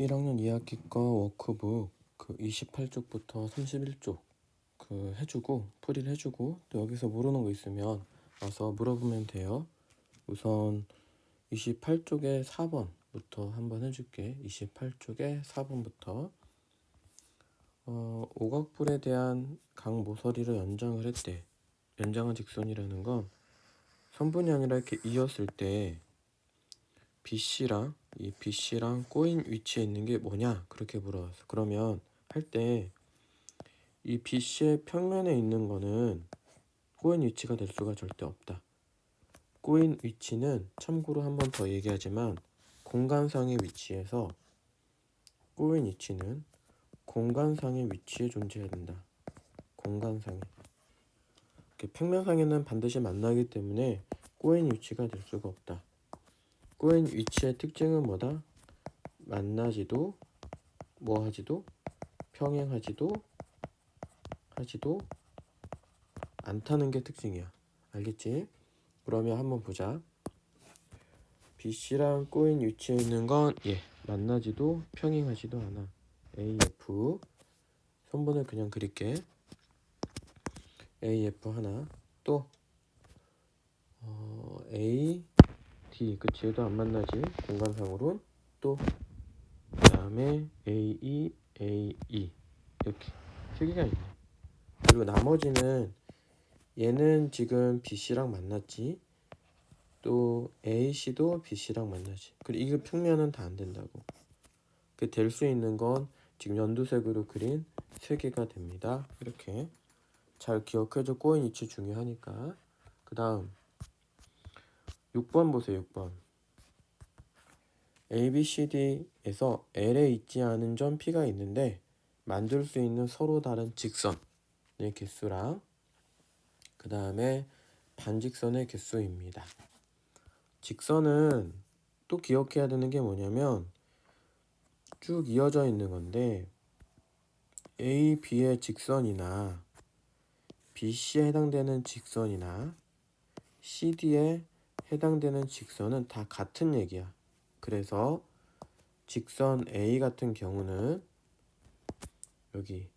1학년 2학기 거 워크북 그 28쪽부터 31쪽 그 해주고 풀이를 해주고 또 여기서 모르는 거 있으면 와서 물어보면 돼요. 우선 28쪽에 4번부터 한번 해줄게. 28쪽에 4번부터 어, 오각풀에 대한 각 모서리로 연장을 했대. 연장한 직선이라는 건 선분이 아니라 이렇게 이었을 때 BC랑 이 BC랑 꼬인 위치에 있는 게 뭐냐 그렇게 물어봤어. 그러면 할 때 이 BC의 평면에 있는 거는 꼬인 위치가 될 수가 절대 없다. 꼬인 위치는 참고로 한 번 더 얘기하지만 공간상의 위치에서 꼬인 위치는 공간상의 위치에 존재해야 된다. 공간상에. 평면상에는 반드시 만나기 때문에 꼬인 위치가 될 수가 없다. 꼬인 위치의 특징은 뭐다? 만나지도 뭐하지도 평행하지도 하지도 않다는 게 특징이야. 알겠지? 그러면 한번 보자. BC랑 꼬인 위치에 있는 건 예, 만나지도 평행하지도 않아. AF 선분을 그냥 그릴게. AF 하나 또 어, A D 그치 얘도 안 만나지 공간상으로 또 그다음에 AE AE 이렇게 세 개가 있네. 그리고 나머지는 얘는 지금 BC랑 만났지. 또 AC도 BC랑 만나지. 그리고 이거 평면은 다 안 된다고. 그 될 수 있는 건 지금 연두색으로 그린 세 개가 됩니다. 이렇게 잘 기억해줘. 꼬인 위치 중요하니까. 그 다음 6번 보세요. 6번. ABCD에서 L에 있지 않은 점 P가 있는데 만들 수 있는 서로 다른 직선의 개수랑 그 다음에 반직선의 개수입니다. 직선은 또 기억해야 되는 게 뭐냐면 쭉 이어져 있는 건데 A, B의 직선이나 BC에 해당되는 직선이나 CD에 해당되는 직선은 다 같은 얘기야. 그래서 직선 A 같은 경우는 여기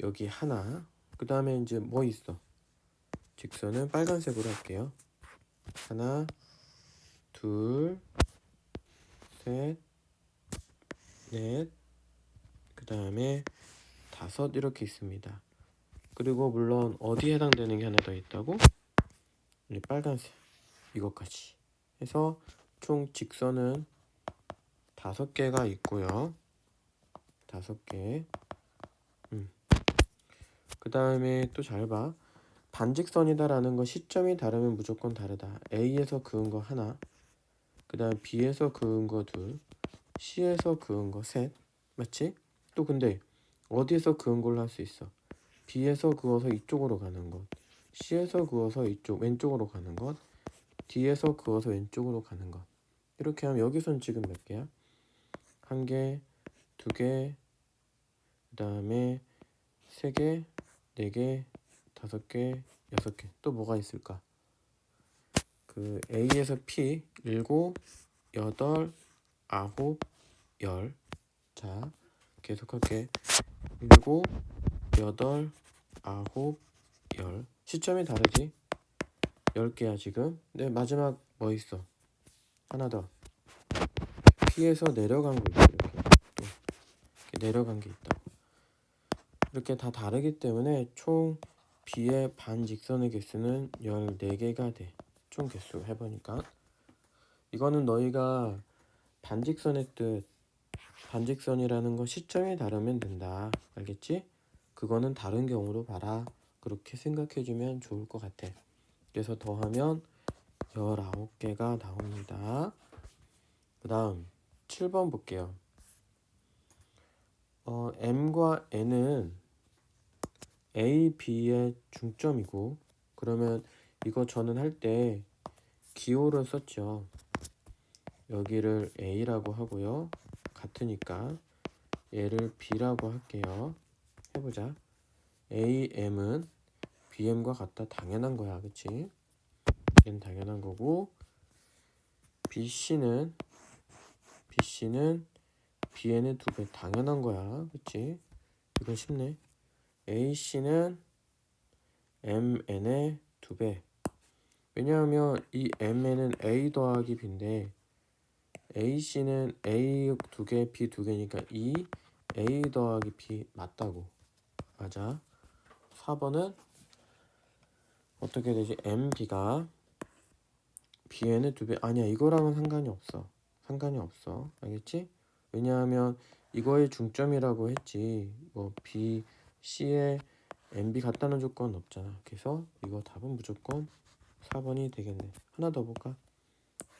여기 하나 그 다음에 이제 뭐 있어? 직선은 빨간색으로 할게요. 하나 둘셋넷그 다음에 다섯 이렇게 있습니다. 그리고 물론 어디에 해당되는 게 하나 더 있다고? 이 빨간색 이것까지 해서 총 직선은 다섯 개가 있고요 다섯 개그 다음에 또 잘 봐. 반직선이다라는 건 시점이 다르면 무조건 다르다. A에서 그은 거 하나, 그 다음 B에서 그은 거 둘, C에서 그은 거 셋. 맞지? 또 근데 어디에서 그은 걸로 할 수 있어? B에서 그어서 이쪽으로 가는 것, C에서 그어서 이쪽 왼쪽으로 가는 것, D에서 그어서 왼쪽으로 가는 것. 이렇게 하면 여기선 지금 몇 개야? 한 개, 두 개, 그 다음에 세 개, 네 개, 다섯 개, 여섯 개. 또 뭐가 있을까? 그 A에서 P 일곱, 여덟, 아홉, 열. 자, 계속할게. 일곱, 여덟, 아홉, 열. 시점이 다르지? 열 개야 지금. 네 마지막 뭐 있어? 하나 더. P에서 내려간 거 있어 이렇게. 또 이렇게 내려간 게 있다고. 이렇게 다 다르기 때문에 총 B의 반 직선의 개수는 14개가 돼. 총 개수 해보니까. 이거는 너희가 반직선의 뜻, 반직선이라는 건 시점이 다르면 된다. 알겠지? 그거는 다른 경우로 봐라. 그렇게 생각해주면 좋을 것 같아. 그래서 더하면 19개가 나옵니다. 그 다음 7번 볼게요. 어, M과 N은 A, B의 중점이고 그러면 이거 저는 할 때 기호를 썼죠. 여기를 A라고 하고요. 같으니까 얘를 B라고 할게요. 해보자. AM은 BM과 같다. 당연한 거야. 그치? 얘는 당연한 거고 BC는 BC는 Bn의 두 배 당연한 거야 그치 이건 쉽네 AC는 MN의 두 배 왜냐하면 이 MN은 A 더하기 B인데 AC는 A 두 개, B 두 개니까 이 A 더하기 B 맞다고 맞아 4번은 어떻게 되지? MB가 Bn의 두 배. 아니야 이거랑은 상관이 없어. 상관이 없어. 알겠지? 왜냐하면 이거의 중점이라고 했지. 뭐 B, C에 MB 같다는 조건 없잖아. 그래서 이거 답은 무조건 4번이 되겠네. 하나 더 볼까?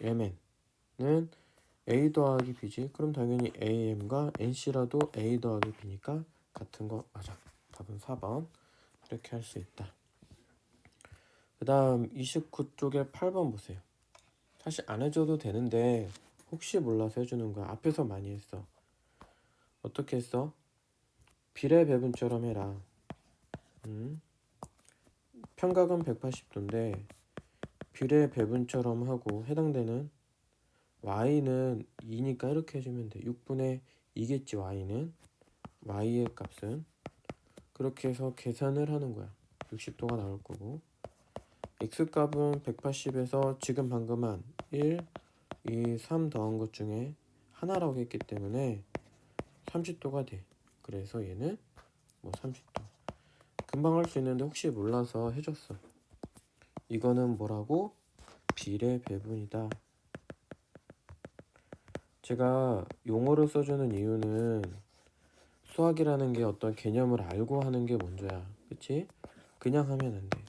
MN은 A 더하기 B지. 그럼 당연히 AM과 NC라도 A 더하기 B니까 같은 거. 맞아. 답은 4번. 이렇게 할 수 있다 그 다음 29쪽에 8번 보세요. 사실 안 해줘도 되는데 혹시 몰라서 해주는 거야. 앞에서 많이 했어. 어떻게 했어? 비례 배분처럼 해라. 음. 평각은 180도인데 비례 배분처럼 하고 해당되는 y는 2니까 이렇게 해주면 돼. 6분의 2겠지 y는? y의 값은? 그렇게 해서 계산을 하는 거야. 60도가 나올 거고 x 값은 180에서 지금 방금 한 1, 2, 3 더한 것 중에 하나라고 했기 때문에 30도가 돼. 그래서 얘는 뭐 30도. 금방 할 수 있는데 혹시 몰라서 해줬어. 이거는 뭐라고? 비례 배분이다. 제가 용어를 써주는 이유는 수학이라는 게 어떤 개념을 알고 하는 게 먼저야. 그치? 그냥 하면 안 돼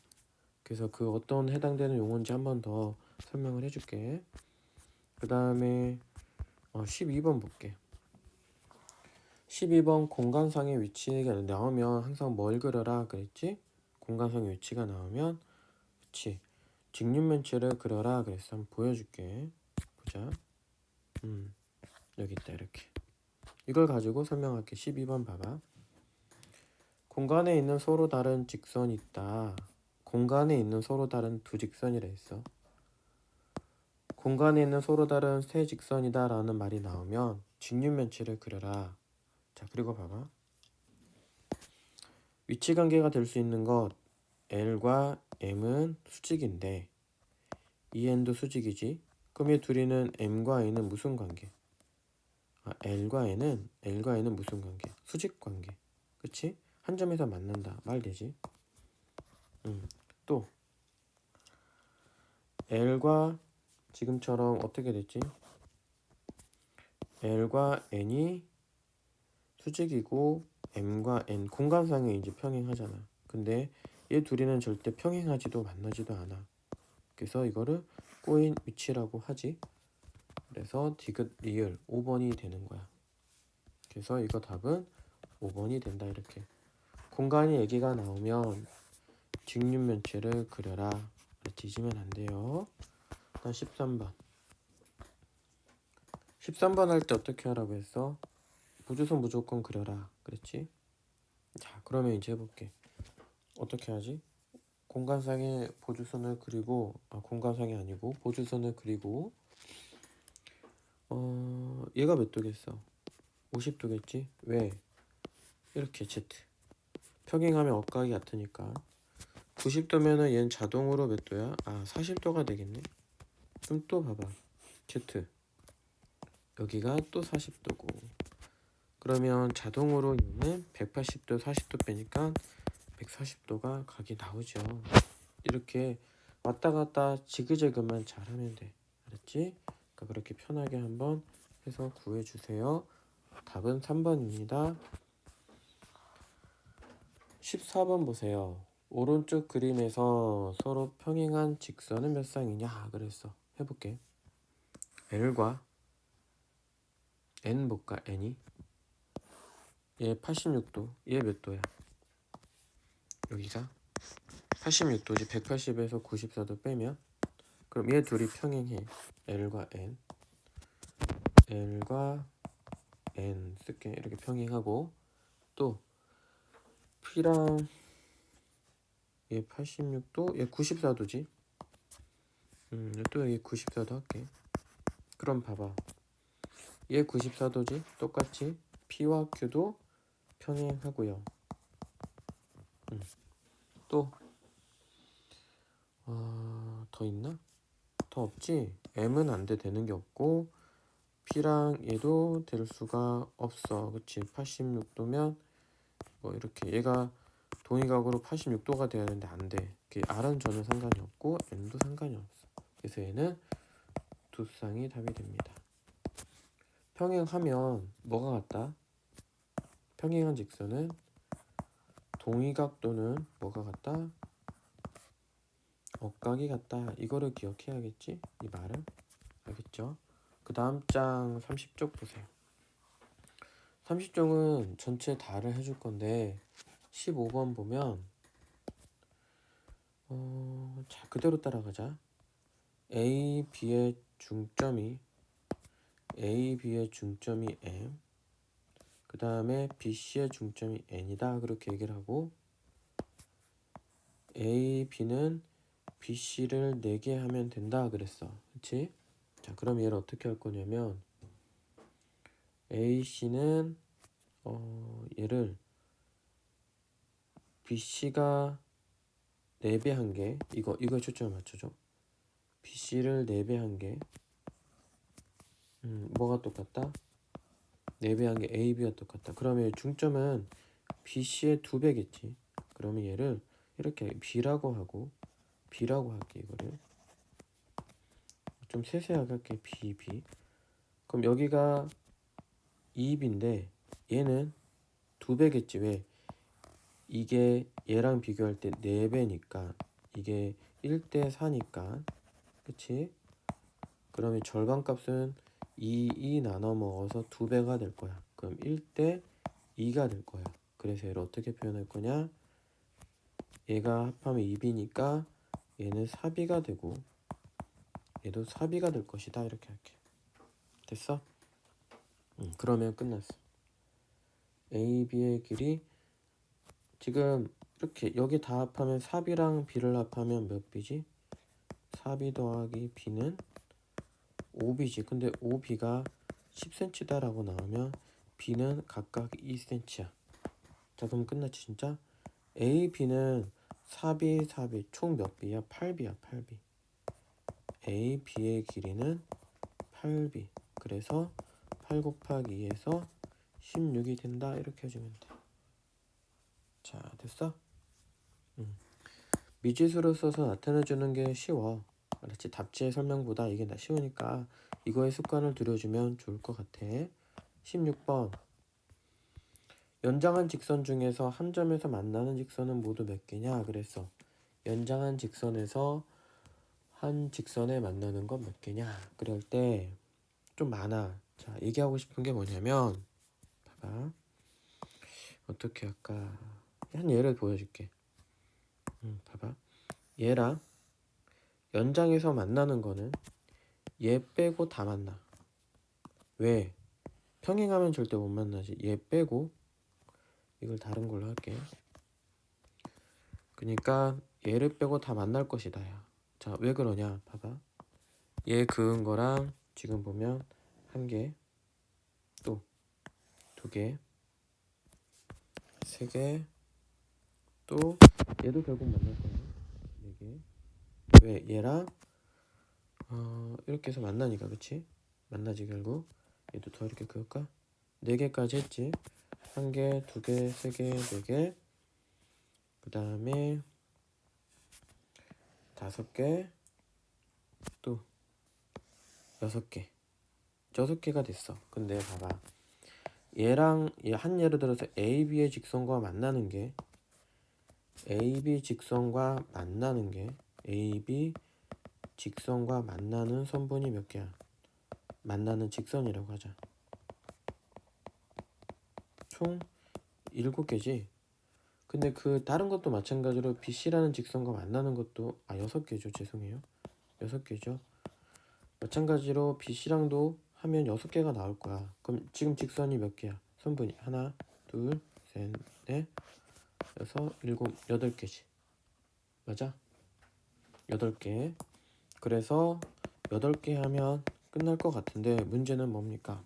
그래서 그 어떤 해당되는 용어인지 한 번 더 설명을 해줄게. 그 다음에 어, 12번 볼게. 12번 공간상의 위치가 나오면 항상 뭘 그려라 그랬지? 공간상의 위치가 나오면 그치. 직육면체를 그려라 그랬어. 한번 보여줄게. 보자. 음 여기 있다 이렇게. 이걸 가지고 설명할게. 12번 봐봐. 공간에 있는 서로 다른 직선이 있다 공간에 있는 서로 다른 두 직선이라 했어. 공간에 있는 서로 다른 세 직선이다 라는 말이 나오면 직육면체를 그려라. 자 그리고 봐봐. 위치 관계가 될 수 있는 것 L과 M은 수직인데 EN도 수직이지. 그럼 이 둘이는 M과 N은 무슨 관계? 아, L과 N은 L과 N은 무슨 관계? 수직 관계. 그치? 한 점에서 만난다. 말 되지? 음, 또 L과 지금처럼 어떻게 됐지? L과 N이 수직이고 M과 N 공간상에 이제 평행하잖아. 근데 얘 둘이는 절대 평행하지도 만나지도 않아. 그래서 이거를 꼬인 위치라고 하지. 그래서 디귿 리을 5번이 되는 거야. 그래서 이거 답은 5번이 된다 이렇게. 공간이 얘기가 나오면 직육면체를 그려라. 뒤지면 안 돼요. 다음 13번. 13번 할 때 어떻게 하라고 했어? 부주선 무조건 그려라. 그랬지? 자, 그러면 이제 해볼게. 어떻게 하지? 공간상에 보주선을 그리고 아, 공간상이 아니고 보주선을 그리고 어, 얘가 몇 도겠어? 50도겠지? 왜? 이렇게 Z. 평행하면 억각이 같으니까 90도면은 얘는 자동으로 몇 도야? 아 40도가 되겠네. 그럼 또 봐봐. Z. 여기가 또 40도고. 그러면 자동으로 얘는 180도 40도 빼니까 140도가 각이 나오죠. 이렇게 왔다 갔다 지그재그만 잘하면 돼. 알았지? 그러니까 그렇게 편하게 한번 해서 구해주세요. 답은 3번입니다. 14번 보세요 오른쪽 그림에서 서로 평행한 직선은 몇 쌍이냐? 그랬어. 해볼게. L과 N 볼까 N이 얘 86도 얘 몇 도야? 여기가 86도지. 180에서 94도 빼면 그럼 얘 둘이 평행해. L과 N. L과 N 쓸게. 이렇게 평행하고 또 P랑 얘 86도 얘 94도지 음, 또 여기 94도 할게 그럼 봐봐 얘 94도지 똑같이 P와 Q도 평행하고요. 음. 또 어, 더 있나? 더 없지? M은 안 돼 되는 게 없고 P랑 얘도 될 수가 없어. 그치? 86도면 뭐 이렇게 얘가 동의각으로 86도가 돼야 되는데 안 돼. 그 R은 전혀 상관이 없고 M도 상관이 없어. 그래서 얘는 두 쌍이 답이 됩니다. 평행하면 뭐가 같다? 평행한 직선은 동의각도는 뭐가 같다? 억각이 같다. 이거를 기억해야겠지? 이 말을 알겠죠? 그 다음 장 30쪽 보세요. 30쪽은 전체 다를 해줄 건데 15번 보면 어, 자 그대로 따라가자. A, B의 중점이 A, B의 중점이 M 그 다음에 B, C의 중점이 N이다 그렇게 얘기를 하고 A, B는 B, C를 4개 하면 된다 그랬어 그치? 자 그럼 얘를 어떻게 할 거냐면 A, C는 어, 얘를 B, C가 4배 한 개 이거 이거 초점을 맞춰줘 B, C를 4배 한 개 음, 뭐가 똑같다? 4배 한게 A, B가 똑같다. 그러면 중점은 B, C의 2배겠지. 그러면 얘를 이렇게 B라고 하고 B라고 할게 이거를. 좀 세세하게 할게 B, B. 그럼 여기가 2B인데 얘는 2배겠지. 왜? 이게 얘랑 비교할 때 4배니까 이게 1대 4니까 그치? 그러면 절반 값은 2, 2 나눠 먹어서 2배가 될 거야. 그럼 1대 2가 될 거야. 그래서 얘를 어떻게 표현할 거냐? 얘가 합하면 2b니까 얘는 4b가 되고 얘도 4b가 될 것이다. 이렇게 할게. 됐어? 응, 그러면 끝났어. A, B의 길이 지금 이렇게 여기 다 합하면 4b랑 b를 합하면 몇 b지? 4b 더하기 b는 5b지. 근데 5b가 10cm다라고 나오면 b는 각각 2cm야. 자, 그럼 끝났지 진짜? A, B는 4b, 4b 총 몇 b야? 8b야, 8b. A, B의 길이는 8b. 그래서 8 곱하기 2에서 16이 된다. 이렇게 해주면 돼. 자, 됐어? 음. 미지수로 써서 나타내주는 게 쉬워. 알았지? 답지의 설명보다 이게 나 쉬우니까 이거에 습관을 들여주면 좋을 것 같아. 16번. 연장한 직선 중에서 한 점에서 만나는 직선은 모두 몇 개냐? 그랬어. 연장한 직선에서 한 직선에 만나는 건 몇 개냐? 그럴 때 좀 많아. 자, 얘기하고 싶은 게 뭐냐면 봐봐. 어떻게 할까? 한 예를 보여줄게. 음, 봐봐. 얘랑 연장에서 만나는 거는 얘 빼고 다 만나. 왜? 평행하면 절대 못 만나지. 얘 빼고 이걸 다른 걸로 할게. 그러니까 얘를 빼고 다 만날 것이다. 야. 자, 왜 그러냐? 봐봐. 얘 그은 거랑 지금 보면 한 개, 또 두 개, 세 개, 또 얘도 결국 만날 거야. 네 개. 왜 얘랑 어, 이렇게 해서 만나니까 그치? 만나지 결국 얘도 더 이렇게 그을까? 네 개까지 했지 한 개, 두 개, 세 개, 네 개. 그 다음에 다섯 개, 또 여섯 개. 여섯 개가 됐어. 근데 봐봐. 얘랑 얘 한 예를 들어서 AB의 직선과 만나는 게 AB 직선과 만나는 게 AB 직선과 만나는 선분이 몇 개야? 만나는 직선이라고 하자. 총 7개지. 근데 그 다른 것도 마찬가지로 BC라는 직선과 만나는 것도 아 6개죠. 죄송해요. 6개죠. 마찬가지로 BC랑도 하면 6개가 나올 거야. 그럼 지금 직선이 몇 개야? 선분이 하나, 둘, 셋, 넷, 여섯, 일곱, 여덟 개지. 맞아? 여덟 개. 그래서 여덟 개 하면 끝날 것 같은데 문제는 뭡니까?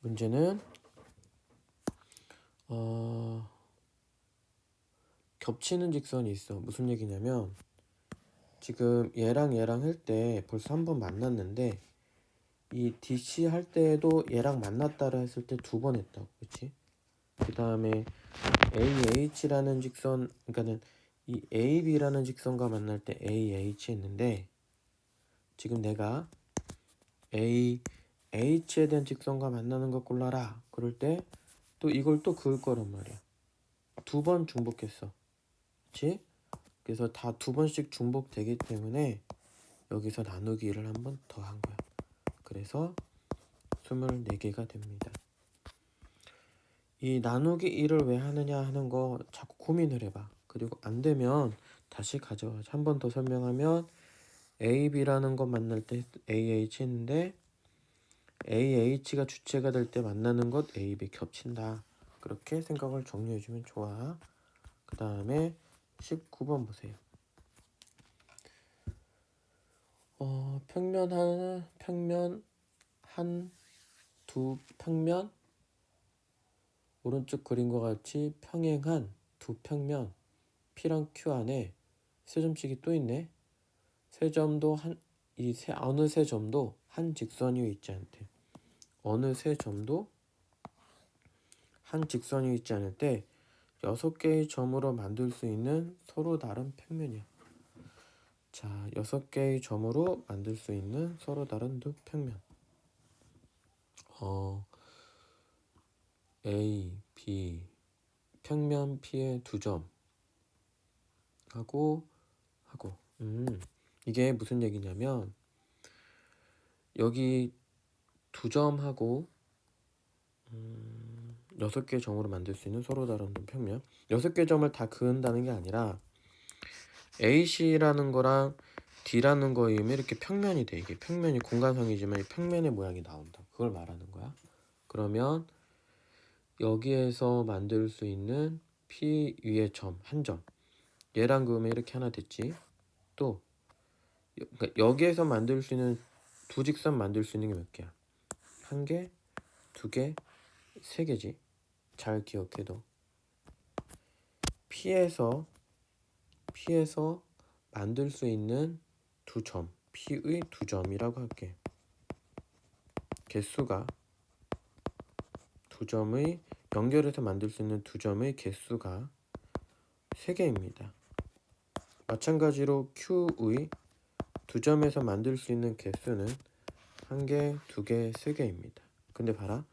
문제는 어 겹치는 직선이 있어. 무슨 얘기냐면 지금 얘랑 얘랑 할 때 벌써 한 번 만났는데 이 DC 할 때에도 얘랑 만났다라 했을 때 두 번 했다고. 그치? 그 다음에 AH라는 직선, 그러니까는 이 AB라는 직선과 만날 때 AH 했는데 지금 내가 AH에 대한 직선과 만나는 거 골라라. 그럴 때 또 이걸 또 그을 거란 말이야. 두 번 중복했어. 그치? 그래서 다 두 번씩 중복되기 때문에 여기서 나누기를 한 번 더 한 거야. 그래서 24개가 됩니다. 이 나누기 1을 왜 하느냐 하는 거 자꾸 고민을 해봐. 그리고 안 되면 다시 가져와. 한 번 더 설명하면 A, B라는 거 만날 때 AH 했는데 AH가 주체가 될 때 만나는 것 A, B 겹친다. 그렇게 생각을 정리해주면 좋아. 그 다음에 19번 보세요. 어, 평면 하나, 평면 한, 두 평면 오른쪽 그림과 같이 평행한 두 평면 P랑 Q 안에 세 점씩이 또 있네. 세 점도 한, 이 세, 어느 세 점도 한 직선이 있지 않대. 어느 세 점도 한 직선이 있지 않을 때 여섯 개의 점으로 만들 수 있는 서로 다른 평면이야. 자, 여섯 개의 점으로 만들 수 있는 서로 다른 두 평면. 어, A, B, 평면 P의 두 점. 하고, 하고. 음, 이게 무슨 얘기냐면, 여기 두 점하고, 음, 여섯 개 점으로 만들 수 있는 서로 다른 두 평면. 여섯 개 점을 다 그은다는 게 아니라, AC라는 거랑 D라는 거이면 이렇게 평면이 돼. 이게 평면이 공간성이지만 이 평면의 모양이 나온다. 그걸 말하는 거야. 그러면 여기에서 만들 수 있는 P 위의 점, 한 점. 얘랑 그으면 이렇게 하나 됐지. 또 여- 그러니까 여기에서 만들 수 있는 두 직선 만들 수 있는 게 몇 개야? 한 개, 두 개, 세 개지. 잘 기억해도. P에서 P에서 만들 수 있는 두 점, P의 두 점이라고 할게. 개수가 두 점의 연결해서 만들 수 있는 두 점의 개수가 세 개입니다. 마찬가지로 Q의 두 점에서 만들 수 있는 개수는 한 개, 두 개, 세 개입니다. 근데 봐라.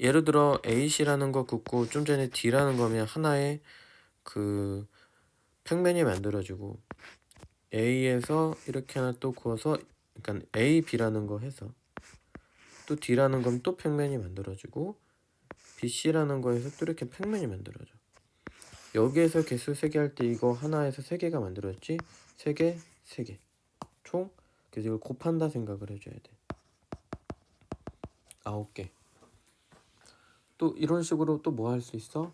예를 들어 AC라는 거 긋고 좀 전에 D라는 거면 하나의 그 평면이 만들어지고 A에서 이렇게 하나 또 구워서 그러니까 A, B라는 거 해서 또 D라는 건 또 평면이 만들어지고 BC라는 거에서 또 이렇게 평면이 만들어져. 여기에서 개수 3개 할 때 이거 하나에서 3개가 만들어졌지? 3개, 3개. 총 그래서 이걸 곱한다 생각을 해줘야 돼. 9개. 또 이런 식으로 또 뭐 할 수 있어?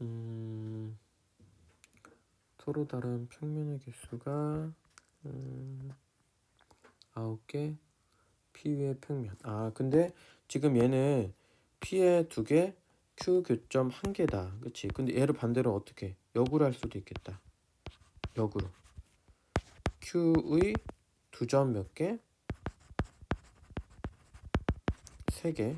음... 서로 다른 평면의 개수가 음, 9개 P 위의 평면 아 근데 지금 얘는 P의 두개 Q 교점 한 개다. 그치? 근데 얘를 반대로 어떻게 역으로 할 수도 있겠다. 역으로. Q의 두 점 몇 개? 세 개.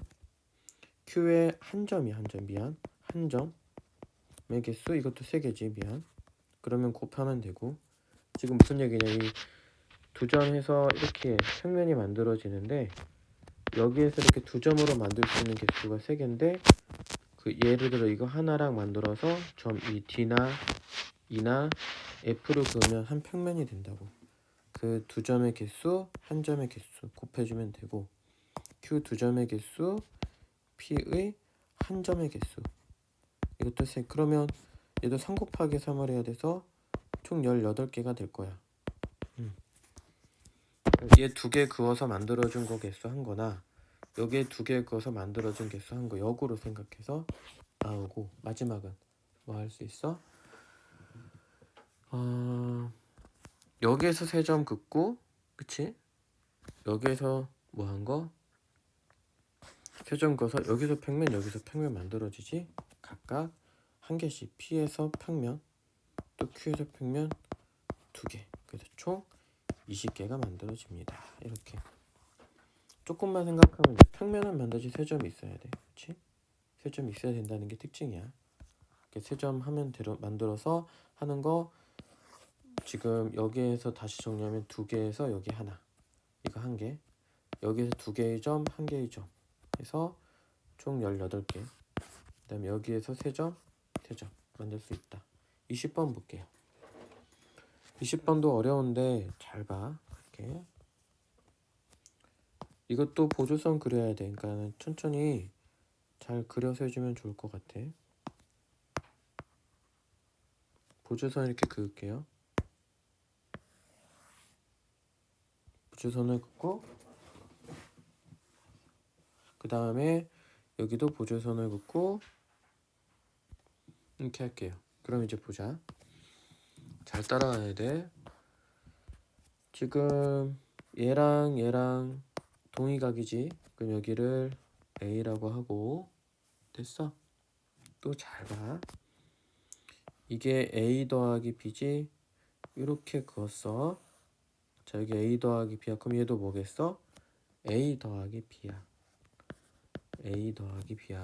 Q의 한 점이 한 점. 미안. 한 점의 개수. 이것도 세 개지. 미안. 그러면 곱하면 되고. 지금 무슨 얘기냐? 이 두 점에서 이렇게 평면이 만들어지는데 여기에서 이렇게 두 점으로 만들 수 있는 개수가 세 개인데 그 예를 들어 이거 하나랑 만들어서 점 이 D나 E나 F로 그으면 한 평면이 된다고 그 두 점의 개수 한 점의 개수 곱해주면 되고 Q 두 점의 개수 P의 한 점의 개수 이것도 세 그러면 얘도 3 곱하기 3을 해야 돼서 총 18개가 될 거야. 음. 얘두 개 그어서 만들어준 거 개수 한 거나 여기에 두 개 그어서 만들어준 개수 한 거 역으로 생각해서 나오고 마지막은 뭐 할 수 있어? 어... 여기에서 세 점 긋고 그치? 여기에서 뭐 한 거? 세 점 그어서 여기서 평면 여기서 평면 만들어지지 각각 한 개씩 P에서 평면 또 Q에서 평면 두 개. 그래서 총 20개가 만들어집니다. 이렇게 조금만 생각하면 돼. 평면은 반드시 세 점이 있어야 돼. 그렇지? 세 점이 있어야 된다는 게 특징이야. 이렇게 세 점 하면 대로 만들어서 하는 거 지금 여기에서 다시 정리하면 두 개에서 여기 하나. 이거 한 개. 여기에서 두 개의 점, 한 개의 점. 해서 총 18개. 그다음에 여기에서 세 점, 세 점 만들 수 있다. 20번 볼게요. 20번도 어려운데 잘 봐. 이렇게. 이것도 보조선 그려야 돼. 그러니까 천천히 잘 그려서 해주면 좋을 것 같아. 보조선 이렇게 그을게요. 보조선을 긋고 그 다음에 여기도 보조선을 긋고 이렇게 할게요. 그럼 이제 보자. 잘 따라가야 돼. 지금 얘랑 얘랑 동의각이지. 그럼 여기를 A라고 하고 됐어. 또 잘 봐. 이게 A 더하기 B지. 이렇게 그었어. 자 여기 A 더하기 B야. 그럼 얘도 뭐겠어? A 더하기 B야. A 더하기 B야.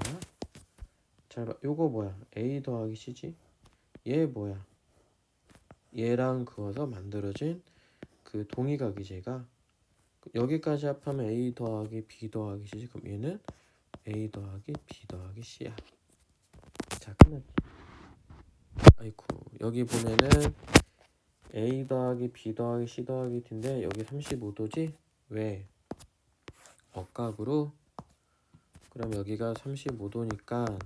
잘 봐. 요거 뭐야? A 더하기 C지? 얘 뭐야? 얘랑 그어서 만들어진 그 동의각이제가 여기까지 합하면 A 더하기 B 더하기 C지. 그럼 얘는 A 더하기 B 더하기 C야. 자 끝났지. 아이쿠 여기 보면은 A 더하기 B 더하기 C 더하기 D인데 여기 35도지? 왜? 억각으로? 그럼 여기가 35도니까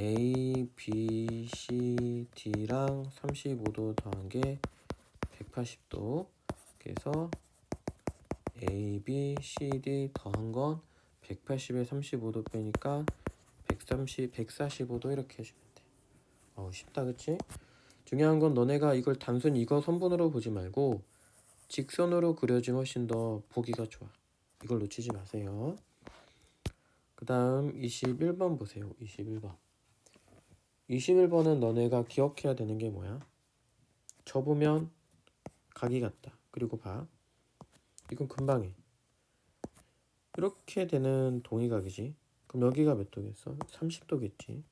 A, B, C, D랑 35도 더한 게 180도. 그래서 A, B, C, D 더한 건 180에 35도 빼니까 130, 145도 이렇게 해주면 돼. 어우 쉽다 그치? 중요한 건 너네가 이걸 단순히 이거 선분으로 보지 말고 직선으로 그려지면 훨씬 더 보기가 좋아. 이걸 놓치지 마세요. 그 다음 21번 보세요. 21번. 21번은 너네가 기억해야 되는 게 뭐야? 접으면 각이 같다. 그리고 봐. 이건 금방 해. 이렇게 되는 동의각이지. 그럼 여기가 몇 도겠어? 30도겠지.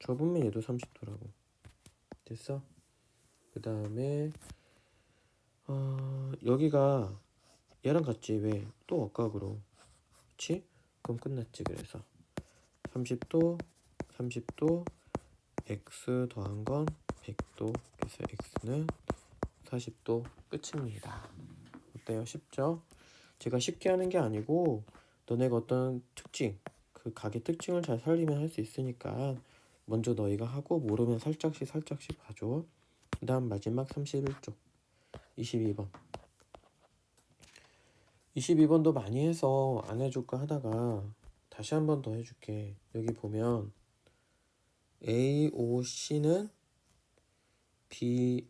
접으면 얘도 30도라고. 됐어? 그 다음에 어, 여기가 얘랑 같지. 왜? 또 억각으로. 그치? 그럼 끝났지. 그래서 30도, 30도, x 더한 건 100도 그래서 x는 40도 끝입니다. 어때요? 쉽죠? 제가 쉽게 하는 게 아니고 너네가 어떤 특징 그 각의 특징을 잘 살리면 할 수 있으니까 먼저 너희가 하고 모르면 살짝씩 살짝씩 봐줘. 그 다음 마지막 31쪽 22번 22번도 많이 해서 안 해줄까 하다가 다시 한 번 더 해줄게. 여기 보면 AOC는 B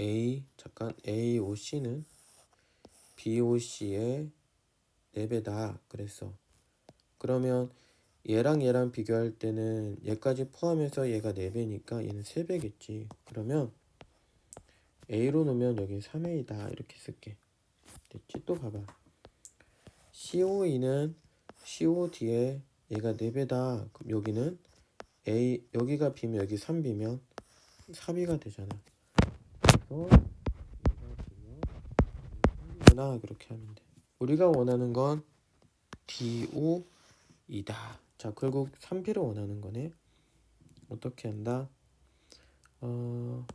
A 잠깐 AOC는 BOC의 4배다 그랬어. 그러면 얘랑 얘랑 비교할 때는 얘까지 포함해서 얘가 4배니까 얘는 3배겠지. 그러면 A로 놓으면 여기 3A다 이렇게 쓸게. 됐지? 또 봐봐. COE는 COD에 얘가 4배다. 그럼 여기는 A 여기가 B면 여기 3B면 4B가 되잖아. 그래서 3B구나 그렇게 하면 돼. 우리가 원하는 건 DO이다. 자 결국 3B를 원하는 거네. 어떻게 한다? 어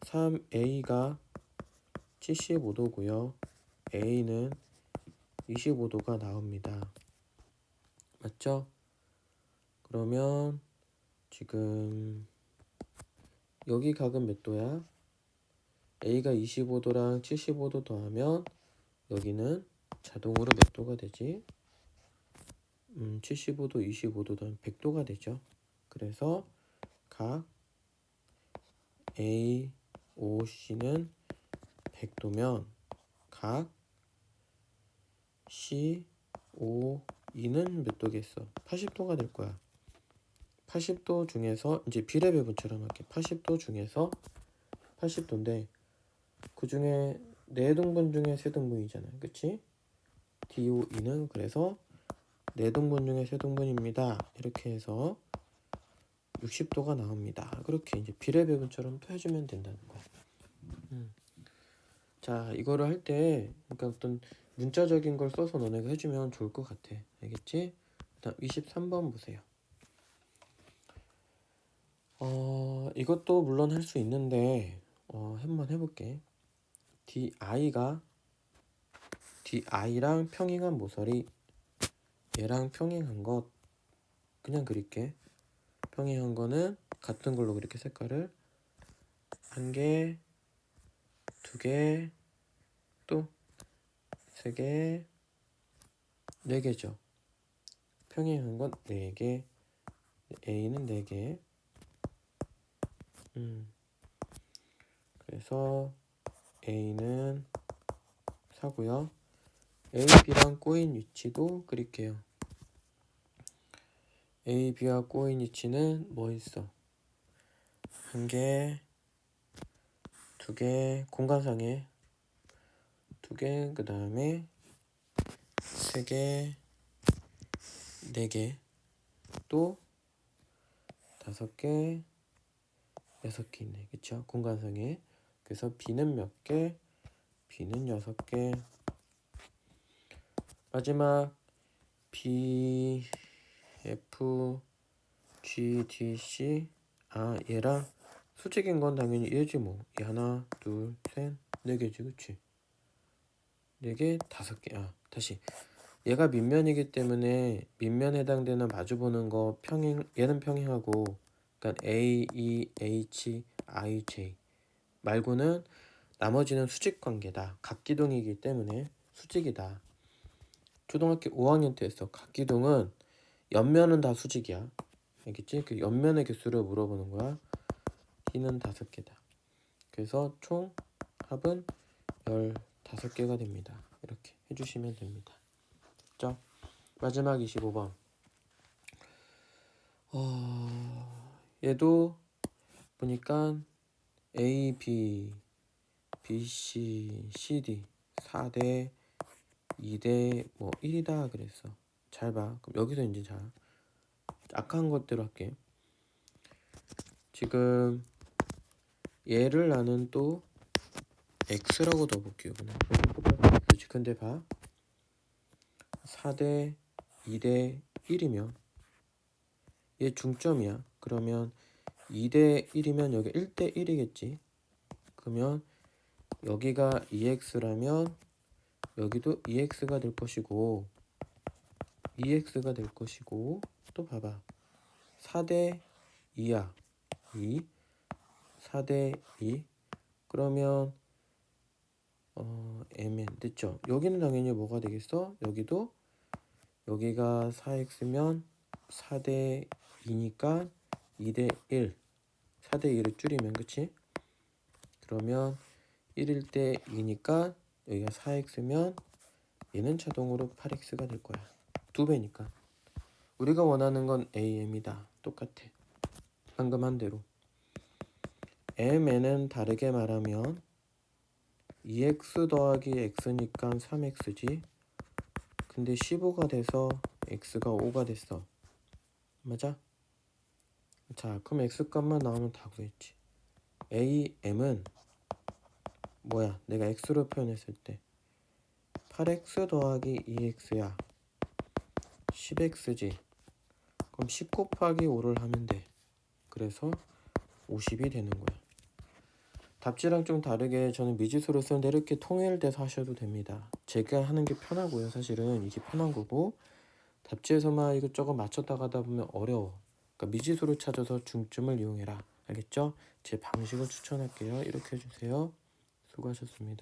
3A가 75도고요. A는 25도가 나옵니다. 맞죠? 그러면 지금 여기 각은 몇 도야? A가 25도랑 75도 더하면 여기는 자동으로 몇 도가 되지? 음, 75도, 25도 더하면 100도가 되죠. 그래서 각 A, O, C는 100도면 각 C, 5, 2는 몇 도겠어? 80도가 될 거야. 80도 중에서 이제 비례 배 분처럼 할게. 80도 중에서 80도인데 그 중에 네 등분 중에 세 등분이잖아. 그치? DO2는 그래서 네 등분 중에 세 등분입니다. 이렇게 해서 60도가 나옵니다. 그렇게 이제 비례 배 분처럼 또 해주면 된다는 거야. 음. 자, 이거를 할 때 그러니까 어떤 문자적인 걸 써서 너네가 해주면 좋을 것 같아. 알겠지? 다음 23번 보세요. 어, 이것도 물론 할 수 있는데 어, 한번 해볼게. di가 di랑 평행한 모서리 얘랑 평행한 것 그냥 그릴게. 평행한 거는 같은 걸로 그렇게 색깔을 한 개, 두 개, 또 세 개, 네 개죠. 평행한 건 네 개, A는 네 개. 음. 그래서 A는 사고요. A, B랑 꼬인 위치도 그릴게요. A, B와 꼬인 위치는 뭐 있어? 한 개, 두 개, 공간상에 두 개, 그 다음에 세 개, 네 개, 또 다섯 개, 여섯 개 있네. 그쵸? 공간상에. 그래서 B는 몇 개? B는 여섯 개. 마지막 B, F, G, D, C. 아, 얘랑 수직인 건 당연히 얘지 뭐. 얘 하나, 둘, 셋, 네 개지, 그치? 네 개, 다섯 개. 아, 다시. 얘가 밑면이기 때문에 밑면에 해당되는 마주보는 거 평행, 얘는 평행하고, 그러니까 A, E, H, I, J 말고는 나머지는 수직 관계다. 각기동이기 때문에 수직이다. 초등학교 5학년 때 했어. 각기동은 옆면은 다 수직이야. 알겠지? 그 옆면의 개수를 물어보는 거야. D는 다섯 개다. 그래서 총 합은 15개가 됩니다. 이렇게 해주시면 됩니다. 자, 마지막 25번. 어, 얘도 보니까 A, B, B, C, C, D 4대 2대 뭐 1이다 그랬어. 잘 봐. 그럼 여기서 이제 자 악한 것대로 할게. 지금 얘를 나는 또 x라고 넣어볼게요. 그냥 그렇지. 근데 봐. 4대 2대 1이면 얘 중점이야. 그러면 2대 1이면 여기 1대 1이겠지. 그러면 여기가 2x라면 여기도 2x가 될 것이고 2x가 될 것이고 또 봐봐. 4대 2야. 2 4대 2 그러면 어 mn 됐죠? 여기는 당연히 뭐가 되겠어? 여기도 여기가 4x면 4대 2니까 2대 1 4대 2를 줄이면 그치 그러면 1일 때 2니까 여기가 4x면 얘는 자동으로 8x가 될 거야. 두 배니까. 우리가 원하는 건 am이다. 똑같아. 방금 한 대로. mn은 다르게 말하면 2x 더하기 x니까 3x지. 근데 15가 돼서 x가 5가 됐어. 맞아? 자, 그럼 x값만 나오면 다 구했지. am은 뭐야? 내가 x로 표현했을 때 8x 더하기 2x야. 10x지. 그럼 10 곱하기 5를 하면 돼. 그래서 50이 되는 거야. 답지랑 좀 다르게 저는 미지수로 쓰는데 이렇게 통일돼서 하셔도 됩니다. 제가 하는 게 편하고요 사실은. 이게 편한 거고. 답지에서만 이것저것 맞췄다 가다 보면 어려워 그러니까 미지수로 찾아서 중점을 이용해라 알겠죠? 제 방식을 추천할게요 이렇게 해주세요 수고하셨습니다.